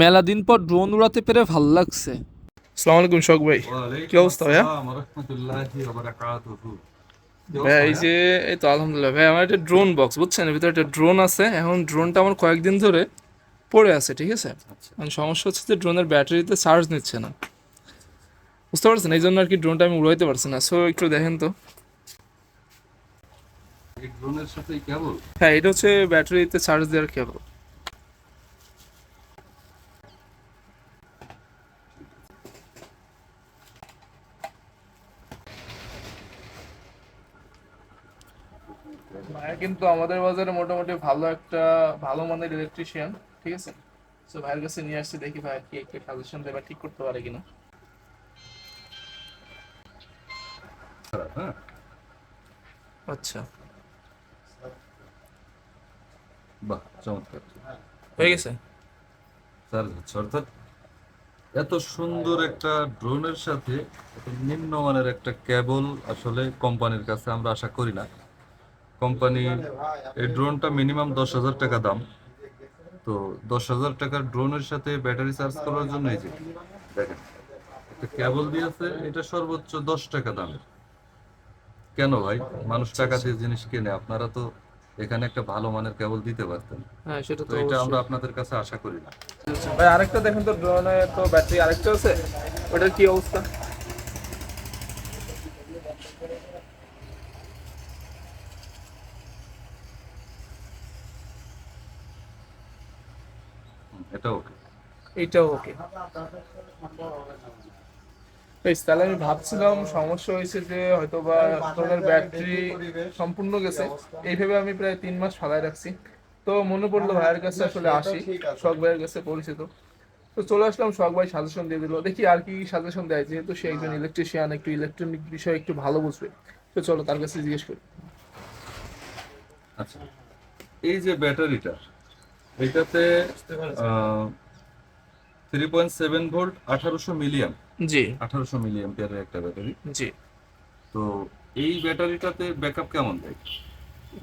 মেলা দিন পর ড্রোন উড়াতে পেরে ভালো লাগছে। আসসালামু আলাইকুম শখ ভাই। কি অবস্থা ভাইয়া? ভাই এই যে এই তো আলহামদুলিল্লাহ। ভাই আমার একটা ড্রোন বক্স বুঝছেন? ভিতরে একটা ড্রোন আছে। এখন ড্রোনটা আমার কয়েকদিন ধরে পড়ে আছে ঠিক আছে? এখন সমস্যা হচ্ছে যে ড্রোনের ব্যাটারিতে চার্জ নিচ্ছে না। বুঝতে পারছেন? এই জন্য আর কি ড্রোনটা আমি উড়াইতে পারছি না। সো একটু দেখেন তো। ড্রোনের সাথে কেবল হ্যাঁ এটা হচ্ছে ব্যাটারিতে চার্জ দেওয়ার কেবল ভাইয়া কিন্তু আমাদের বাজারে মোটামুটি ভালো একটা ভালো মানের ইলেকট্রিশিয়ান ঠিক আছে? সো ভাইয়ের কাছে নিয়ে আসছি দেখি ভাই কি একটা সাজেশন দেবে ঠিক করতে পারে কিনা। হ্যাঁ। আচ্ছা। বাহ চমৎকার। হয়ে গেছে? স্যার অর্থাৎ এত সুন্দর একটা ড্রোনের সাথে নিম্নমানের একটা কেবল আসলে কোম্পানির কাছে আমরা আশা করি না। কোম্পানি এই ড্রোনটা মিনিমাম দশ হাজার টাকা দাম। তো দশ হাজার টাকার ড্রোনের সাথে ব্যাটারি চার্জ করার জন্য এই যে দেখেন একটা কেবল দিয়েছে এটা সর্বোচ্চ দশ টাকা দামের। কেন ভাই? মানুষ টাকা দিয়ে জিনিস কেনে আপনারা তো এখানে একটা ভালো মানের কেবল দিতে পারতেন। হ্যাঁ সেটা তো এটা আমরা আপনাদের কাছে আশা করি না। ভাই আরেকটা দেখেন তো ড্রোনের তো ব্যাটারি আরেকটা আছে। ওটার কি অবস্থা? এটা ওকে এইটাও ওকে বেশ তাহলে আমি ভাবছিলাম সমস্যা হয়েছে যে হয়তো বা ড্রোনের ব্যাটারি সম্পূর্ণ গেছে। এইভাবে আমি প্রায় তিন মাস ফালায় রাখছি। তো মনে পড়ল ভাইয়ের কাছে আসলে আসি শখ ভাইয়ের কাছে পরিচিত। তো চলে আসলাম শখ ভাই সাজেশন দিয়ে দিল। দেখি আর কি সাজেশন দেয় যেহেতু সে একজন ইলেকট্রিশিয়ান একটু ইলেকট্রনিক বিষয়ে একটু ভালো বুঝবে। তো চলো তার কাছে জিজ্ঞেস করি। আচ্ছা এই যে ব্যাটারিটা এটাতে থ্রি পয়েন্ট সেভেন ভোল্ট আঠারোশো মিলিয়াম জি। আঠারোশো মিলিয়াম একটা ব্যাটারি জি। তো এই ব্যাটারিটাতে ব্যাকআপ কেমন দেয়?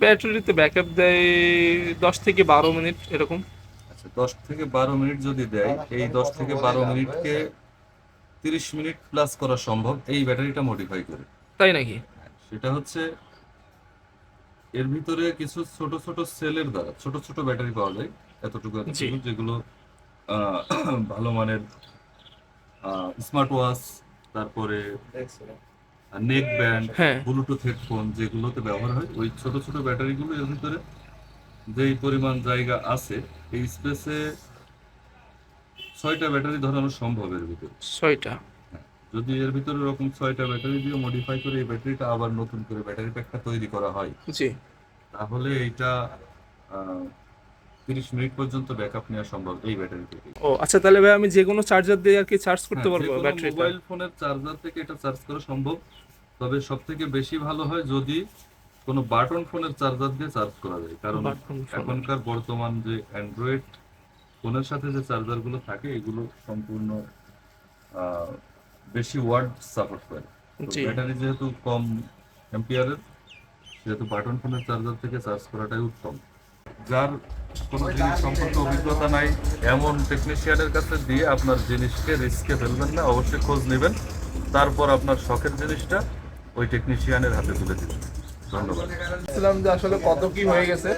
ব্যাটারিতে ব্যাকআপ দেয় দশ থেকে বারো মিনিট এরকম। আচ্ছা দশ থেকে বারো মিনিট যদি দেয় এই দশ থেকে বারো মিনিটকে তিরিশ মিনিট প্লাস করা সম্ভব এই ব্যাটারিটা মডিফাই করে। তাই নাকি? সেটা হচ্ছে এর ভিতরে কিছু ছোট ছোট সেলের দ্বারা ছোট ছোট ব্যাটারি পাওয়া যায় এতটুকু এতটুকু যেগুলো ভালো মানের স্মার্ট ওয়াচ তারপরে নেক ব্যান্ড ব্লুটুথ হেডফোন যেগুলোতে ব্যবহার হয় ওই ছোট ছোট ব্যাটারিগুলো এর ভিতরে যেই পরিমাণ জায়গা আছে এই স্পেসে ছয়টা ব্যাটারি ধরানো সম্ভব এর ভিতরে। ছয়টা। যদি এর ভিতরে এরকম ছয়টা ব্যাটারি দিয়ে মডিফাই করে এই ব্যাটারিটা আবার নতুন করে ব্যাটারি প্যাকটা তৈরি করা হয় জি। তাহলে এইটা তিরিশ মিনিট পর্যন্ত ব্যাকআপ নেওয়া সম্ভব এই ব্যাটারি থেকে। ও আচ্ছা তাহলে ভাই আমি যে কোনো চার্জার দিয়ে আর কি চার্জ করতে হ্যাঁ, পারব ব্যাটারিটা মোবাইল ফোনের চার্জার থেকে এটা চার্জ করা সম্ভব। তবে সব থেকে বেশি ভালো হয় যদি কোনো বাটন ফোনের চার্জার দিয়ে চার্জ করা যায়। কারণ এখনকার বর্তমান যে অ্যান্ড্রয়েড ফোনের সাথে যে চার্জারগুলো থাকে এগুলো সম্পূর্ণ আহ, বেশি ওয়ার্ড সাপোর্ট করে। জি। ব্যাটারি যেহেতু কম অ্যাম্পিয়ারের যেহেতু বাটন ফোনের চার্জার থেকে চার্জ করাটাই উত্তম। যার কোনো জিনিস সম্পর্কে অভিজ্ঞতা নাই এমন টেকনিশিয়ানের কাছে দিয়ে আপনার জিনিসকে রিস্কে ফেলবেন না অবশ্যই খোঁজ নেবেন। তারপর আপনার শখের জিনিসটা ওই টেকনিশিয়ানের হাতে তুলে দিবেন। বলছিলাম যে আসলে কত কি হয়ে গেছে।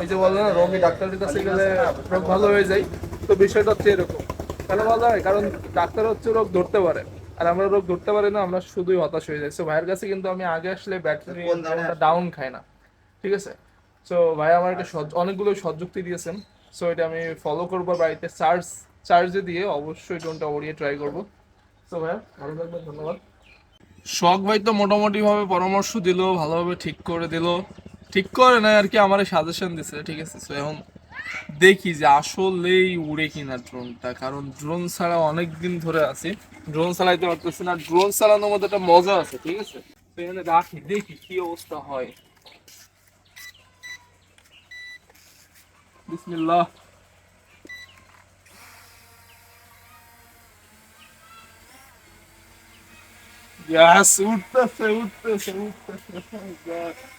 ওই যে বলল না রোগী ডাক্তারের কাছে গেলে রোগ ভালো হয়ে যায়। তো বিষয়টা হচ্ছে এরকম। কেন বলা হয়? কারণ ডাক্তার হচ্ছে রোগ ধরতে পারে। আর আমরা রোগ ধরতে পারি না আমরা শুধুই হতাশ হয়ে যাই। সো ভাইয়ের কাছে কিন্তু আমি আগে আসলে ব্যাটারি ডাউন খাই না। ঠিক আছে? সো ভাই আমার একটা সৎ- অনেকগুলো সৎযুক্তি দিয়েছেন। সো এটা আমি ফলো করব বাড়িতে। চার্জ চার্জে দিয়ে অবশ্যই টোনটা ওড়িয়ে ট্রাই করব। সো ভাইয়া ভালো থাকবেন ধন্যবাদ। শখ ভাই তো মোটামুটি ভাবে পরামর্শ দিল ভালোভাবে ঠিক করে দিল। ঠিক করে না আর কি আমার সাজেশন দিছে ঠিক আছে? তো এখন দেখি যে আসলেই উড়ে কিনা ড্রোনটা কারণ ড্রোন ছাড়া অনেক দিন ধরে আছি। ড্রোন চালাইতে পারতেছি না ড্রোন চালানোর মধ্যে একটা মজা আছে ঠিক আছে? এখানে রাখি দেখি কি অবস্থা হয়। বিসমিল্লাহ। Yes, উঠতেছে উঠতেছে উঠতেছে।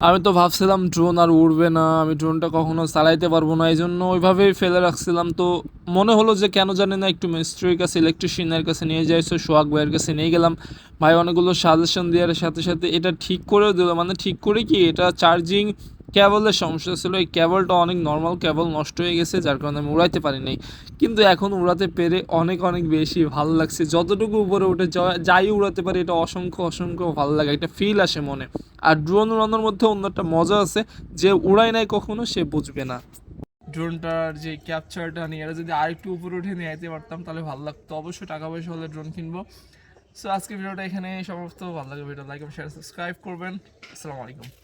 আমি তো ভাবছিলাম ড্রোন আর উড়বে না, আমি ড্রোনটা কখনো চালাইতে পারব না এই জন্য ওইভাবেই ফেলে রাখছিলাম। তো মনে হলো যে কেন জানি না একটু মিস্ত্রির কাছে ইলেকট্রিশিয়ানের কাছে নিয়ে যাই, সো সোহাগ ভাইয়ের কাছে নিয়ে গেলাম। ভাই অনেকগুলো সাজেশন দেওয়ার সাথে সাথে এটা ঠিক করেও দিল মানে ঠিক করে কি এটা চার্জিং কেবলের সমস্যা ছিল, এই ক্যাবলটা অনেক নর্মাল ক্যাবল নষ্ট হয়ে গেছে, যার কারণে আমি উড়াইতে পারি নাই কিন্তু এখন উড়াতে পেরে অনেক অনেক বেশি ভালো লাগছে। যতটুকু উপরে উঠে যাই উড়াতে পারি, এটা অসংখ্য অসংখ্য ভালো লাগে, একটা ফিল আসে মনে। আর ড্রোন উড়ানোর মধ্যে অন্য একটা মজা আছে, যে উড়াই নাই কখনো, সে বুঝবে না। ড্রোনটার যে ক্যাপচারটা নিয়ে এটা যদি আরেকটু উপরে উঠে নিয়ে যেতে পারতাম, তাহলে ভালো লাগতো। অবশ্যই টাকা পয়সা হলে ড্রোন কিনবো। সো আজকে ভিডিওটা এখানে সমাপ্ত। ভালো লাগে ভিডিও লাইক শেয়ার সাবস্ক্রাইব করবেন। আসসালামু আলাইকুম।